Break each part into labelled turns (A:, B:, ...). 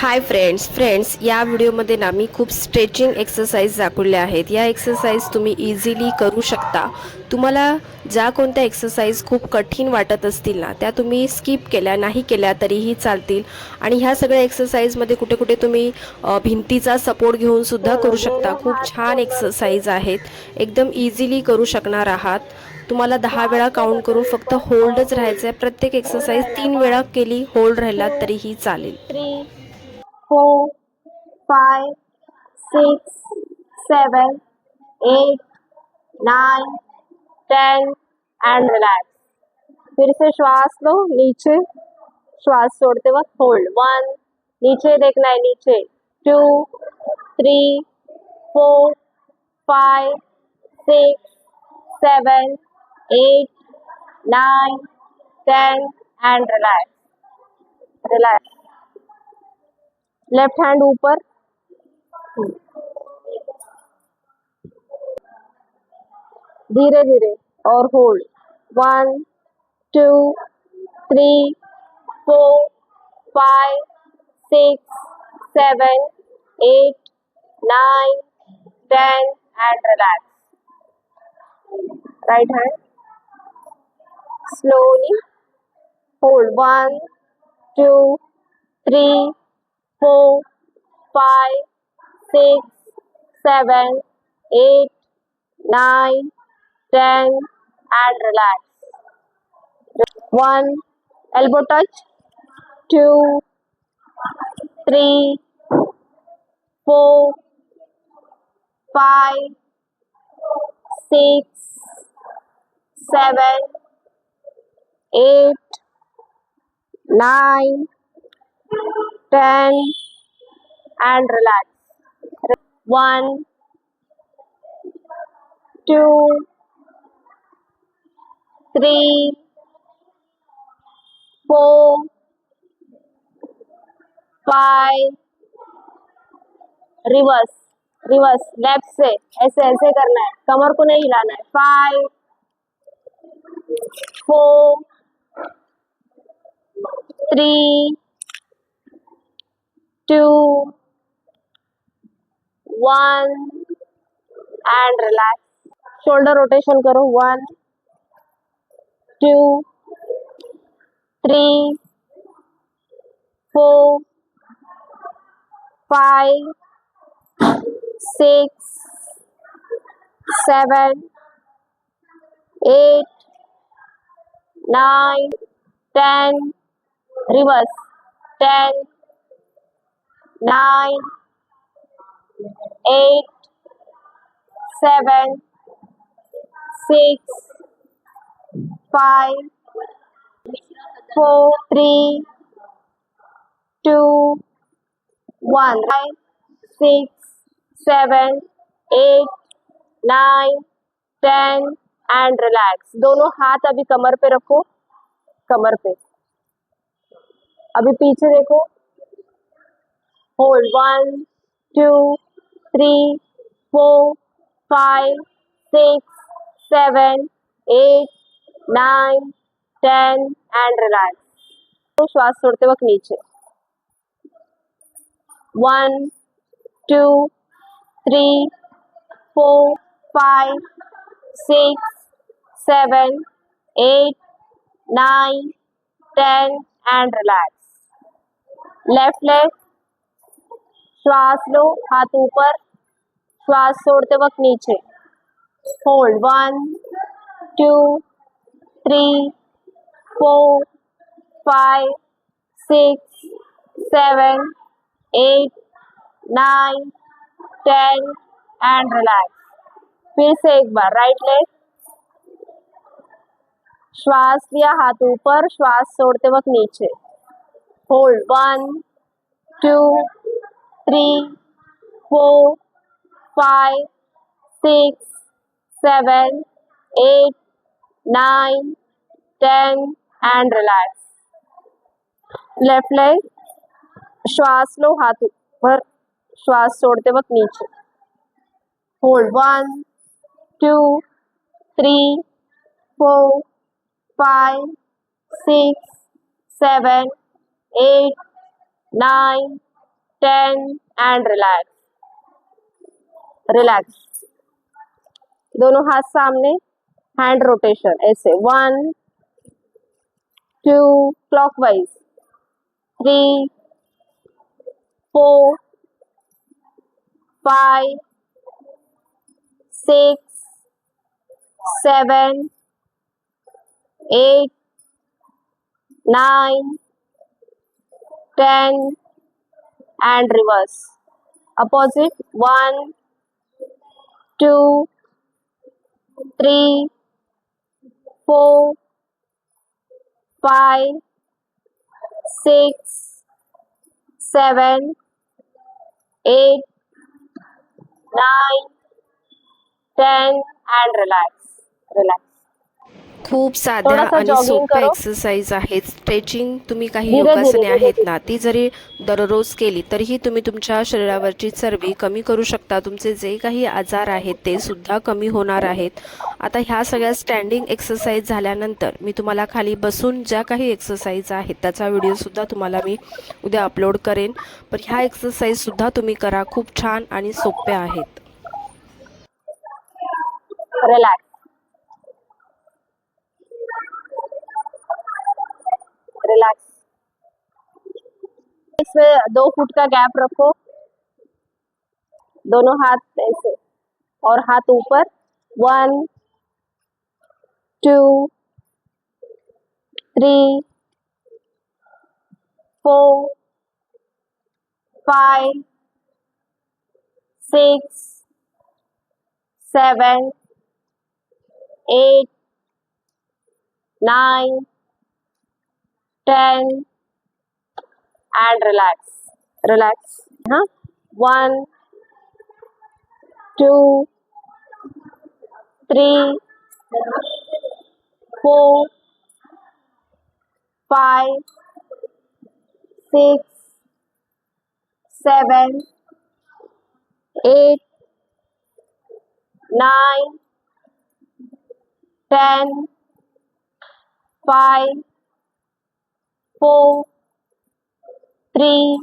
A: Hi friends friends या व्हिडिओमध्ये ना मी खूप स्ट्रेचिंग एक्सरसाइज दाखवल्या आहेत. या एक्सरसाइज तुम्ही इझिली करू शकता. तुम्हाला ज्या कोणत्या एक्सरसाइज खूप कठीण वाटत असतील ना त्या तुम्ही स्किप केल्या नाही केल्या तरीही चालतील. आणि ह्या सगळ्या एक्सरसाइजमध्ये कुठे कुठे तुम्ही भिंतीचा सपोर्ट घेऊनसुद्धा करू शकता. खूप छान एक्सरसाइज आहेत. एकदम इझिली करू शकणार आहात. तुम्हाला दहा वेळा काउंट करून फक्त होल्डच राहायचं आहे प्रत्येक एक्सरसाइज तीन वेळा केली होल्ड राहिला तरीही चालेल.
B: Four, five, six, seven, eight, nine, ten, and relax. फिर से श्वास लो नीचे। श्वास छोड़ते वक्त होल्ड वन नीचे देखना है नीचे। Two three four five six seven eight nine ten and relax relax left hand ऊपर। धीरे धीरे और hold one two three four five six seven eight nine ten and relax right hand slowly hold one, two, three four five six seven eight nine ten and relax. One elbow touch. Two three four five six seven eight, nine, ten, and relax. One, two, three, four, five, reverse reverse left से ऐसे ऐसे करना है। कमर को नहीं हिलाना है। Five four three, two, one, and relax. Shoulder rotation करो one, two, three, four, five, six, seven, eight, nine, ten. reverse 10 9 8 7 6 5 4 3 2 1 5 6 7 8 9 10 and relax दोनों हाथ अभी कमर पे रखो, कमर पे। अभी पीछे देखो। Hold one two three four five six seven eight nine ten and relax तो श्वास छोड़ते वक्त नीचे one two three four five six seven eight nine ten and relax left leg श्वास लो हाथ ऊपर श्वास छोड़ते वक्त नीचे hold one two three four five six seven eight nine ten and relax फिर से एक बार राइट लेग श्वास लिया, हाथ ऊपर. श्वास छोड़ते वक्त नीचे. Hold one two three four five six seven eight nine ten and relax left leg श्वास लो हाथ ऊपर श्वास छोड़ते वक्त नीचे. Hold one two three four five, six, seven, eight, nine, ten and relax relax दोनों हाथ सामने हैंड रोटेशन ऐसे। One two clockwise three four five six seven eight nine ten, and reverse. Opposite one, two, three, four, five, six, seven, eight, nine, ten, and relax. Relax.
A: खूप साध्या आणि सोप्या. Exercise आहेत. Stretching तुम्ही काही योगासने आहेत. ना ती जरी दररोज केली तरीही तुम्ही तुमच्या शरीरावरची चरबी कमी करू शकता. तुमचे जे काही आजार आहेत ते सुद्धा कमी होणार आहेत. आता ह्या सगळ्या स्टँडिंग एक्सरसाइज झाल्यानंतर मी तुम्हाला खाली बसून ज्या काही एक्सरसाइज आहेत त्याचा व्हिडिओ सुद्धा तुम्हाला मी उद्या अपलोड करेन. पण ह्या एक्सरसाइज सुद्धा तुम्ही करा खूप छान आणि सोप्या आहेत.
B: रिलैक्स इसमें दो फुट का गैप रखो। दोनों हाथ ऐसे और हाथ ऊपर। One two three four five six seven eight, nine, 10 and relax relax huh? 1 2 3 4 5 6 7 8 9 10 5 four, three,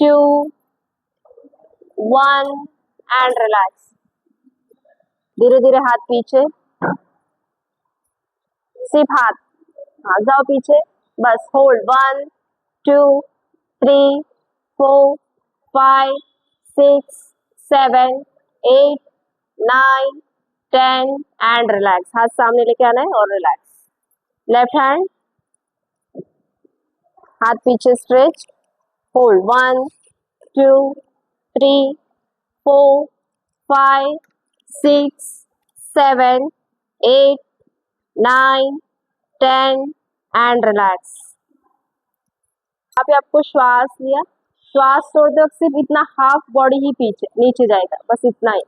B: two, one, and relax. धीरे धीरे हाथ पीछे। सिर्फ़ हाथ। हाँ जाओ पीछे। बस hold one two three four five six seven eight nine ten and relax हाथ सामने लेके आना है और रिलैक्स लेफ़्ट हैंड हाथ पीछे stretch, hold, one, two, three, four, five, six, seven, eight, nine, ten, and relax. पे आपको श्वास लिया। श्वास छोड़ते वक्त सिर्फ़ इतना हाफ़ बॉडी ही पीछे, नीचे जाएगा, बस इतना ही।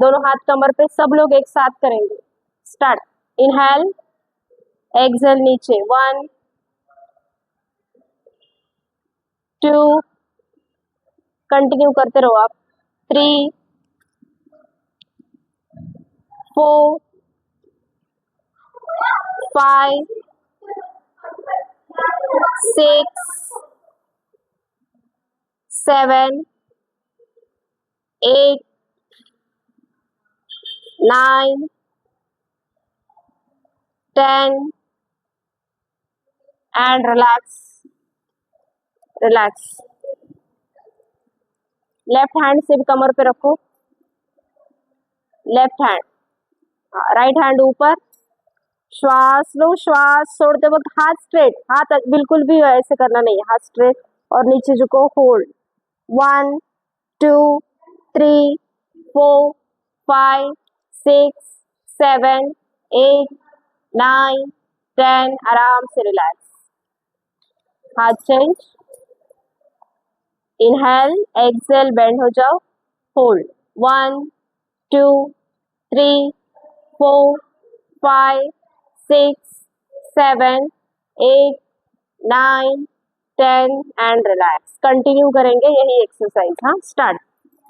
B: दोनों हाथ कमर पे, सब लोग एक साथ करेंगे। स्टार्ट। इनहेल, एक्सेल नीचे। वन टू कंटिन्यू करते रहो आप three four five six seven eight nine ten and relax. Relax. Left hand से भी कमर पे रखो। लेफ़्ट हैंड राइट हैंड ऊपर। श्वास लो, श्वास छोड़ते वक्त हाथ स्ट्रेट हाथ बिल्कुल भी ऐसे करना नहीं। हाथ स्ट्रेट और नीचे झुको hold one two three four five six seven eight nine ten आराम से रिलैक्स हाथ चेंज इनहेल एक्सेल बेंड हो जाओ. Hold one two three four five six seven eight nine ten and relax continue करेंगे यही एक्सरसाइज हाँ start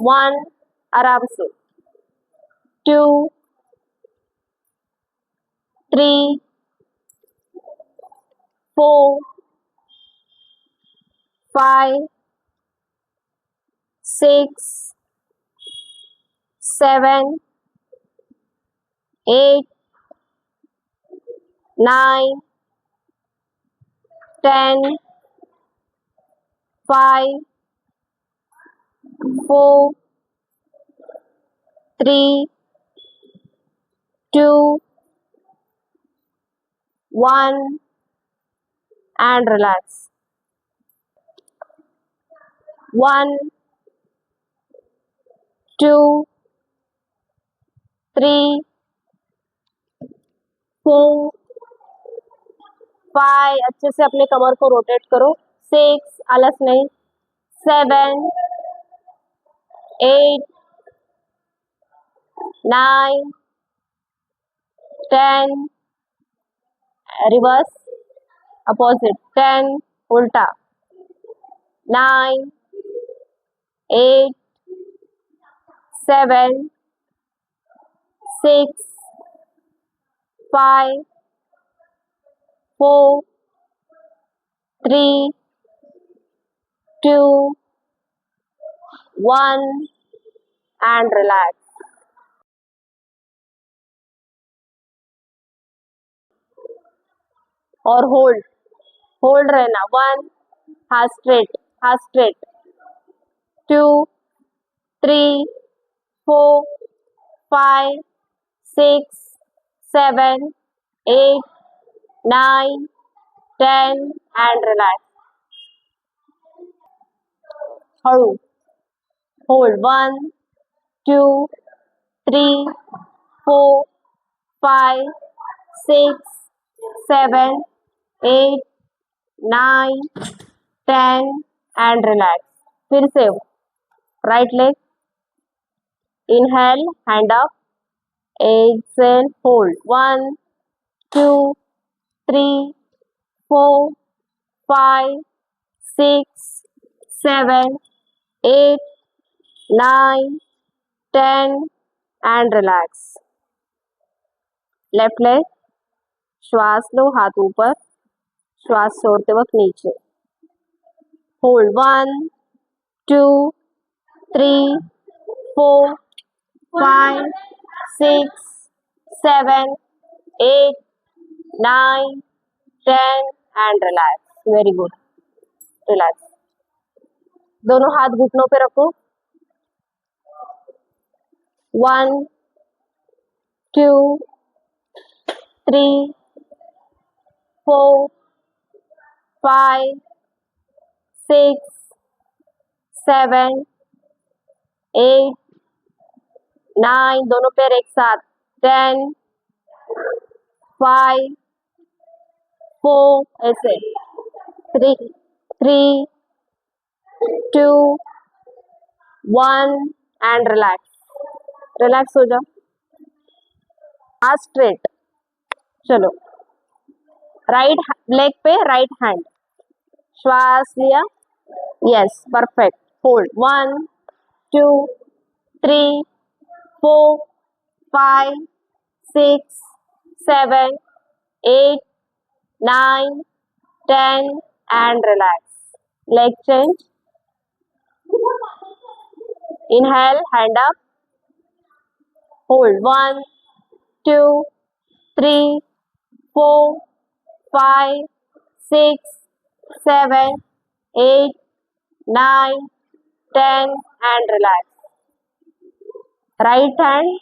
B: one आराम से. Two three four five six, seven, eight, nine, ten, five, four, three, two, one, and relax. One, two, three, four five अच्छे से अपने कमर को rotate करो। सिक्स आलस नहीं। Seven eight nine ten reverse opposite. Ten उल्टा। Nine eight seven, six, five, four, three, two, one, and relax. Or hold, hold Rena. One, half straight, half straight. Two, three, Four five six seven, eight, nine, ten, and relax. हळू hold one two three four five six seven eight nine ten and relax फिर से right leg inhale hand up exhale hold one two three four five six seven eight nine ten and relax left leg श्वास लो हाथ ऊपर श्वास छोड़ते वक्त नीचे hold one two three four five six, seven, eight, nine, ten, and relax. Very good. Relax. दोनों हाथ घुटनों पे रखो one two three four five six seven eight nine दोनों पैर एक साथ टेन फाइव फोर ऐसे three three two one and relax relax हो जाओ। आज स्ट्रेट चलो। राइट लेग पे राइट हैंड श्वास लिया। Yes perfect hold one two three four, five, six, seven, eight, nine, ten, and relax. Leg change. Inhale, hand up. Hold one, two, three, four, five, six, seven, eight, nine, ten, and relax. Right hand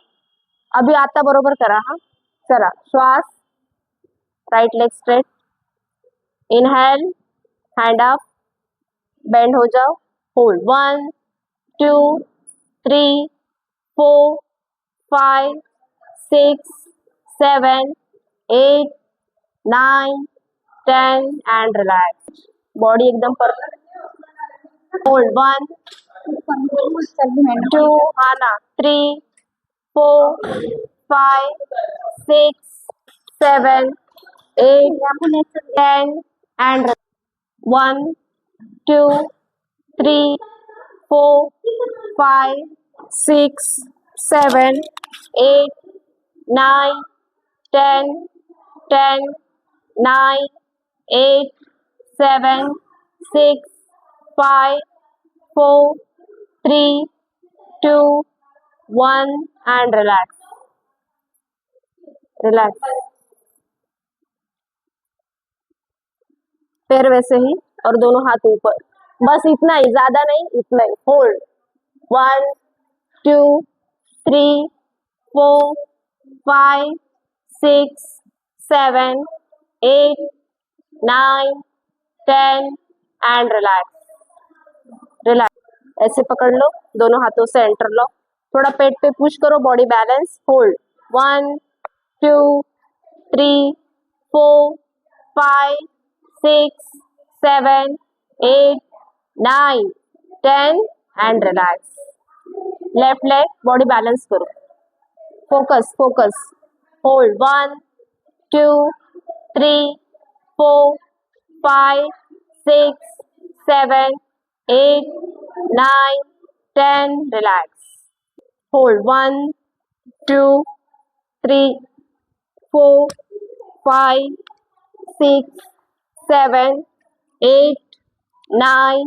B: अभी आता बरोबर करा, हा? चला, श्वास right leg straight inhale hand up bend हो जाओ hold one two three four five six seven eight nine ten and relax body एकदम perfect hold one two, uh, three, four, five, six, seven, eight, ten, and one, two, three, four, five, six, seven, eight, nine, ten, ten, nine, eight, seven, six, five, four. Three, two, one, and relax. Relax. पैर वैसे ही और दोनों हाथ ऊपर बस इतना ही ज़्यादा नहीं इतना ही hold one two three four five six seven eight nine ten and relax relax ऐसे पकड़ लो दोनों हाथों से एंटर लो। थोड़ा पेट पे पुश करो body balance hold one two three four five six seven eight nine ten and relax left leg body balance करो। Focus focus hold one two three four five six seven eight, nine, ten. Relax. Hold one, two, three, four, five, six, seven, eight, nine,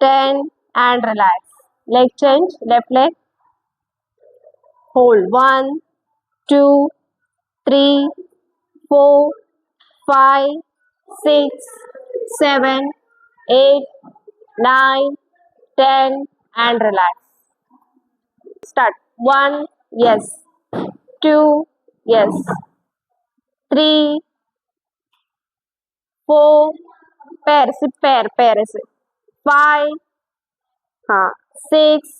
B: ten, and relax. Leg change, left leg. Hold one, two, three, four, five, six, seven, eight, nine, ten, and relax. Start. One, yes. Two, yes. Three, four, पैर से पैर पैर ऐसे five हाँ six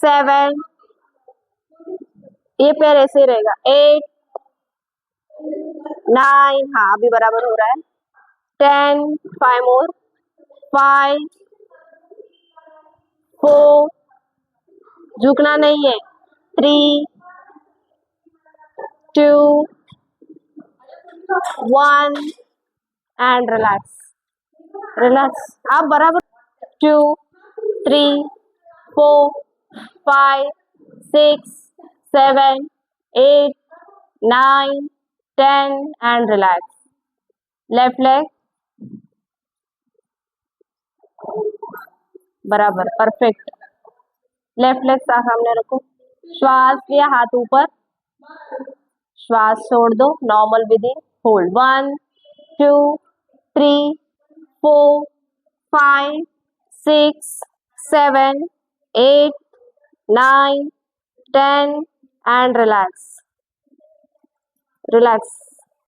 B: seven ये पैर ऐसे रहेगा एट नाइन हाँ अभी बराबर हो रहा है ten five more five four झुकना नहीं है। Three two one and relax relax आप बराबर two three four five six seven eight nine ten and relax left leg बराबर परफेक्ट लेफ़्ट लेग सामने रखो। श्वास लिया हाथ ऊपर। श्वास छोड़ दो normal Vidhi hold one two three four five six seven eight nine ten and relax relax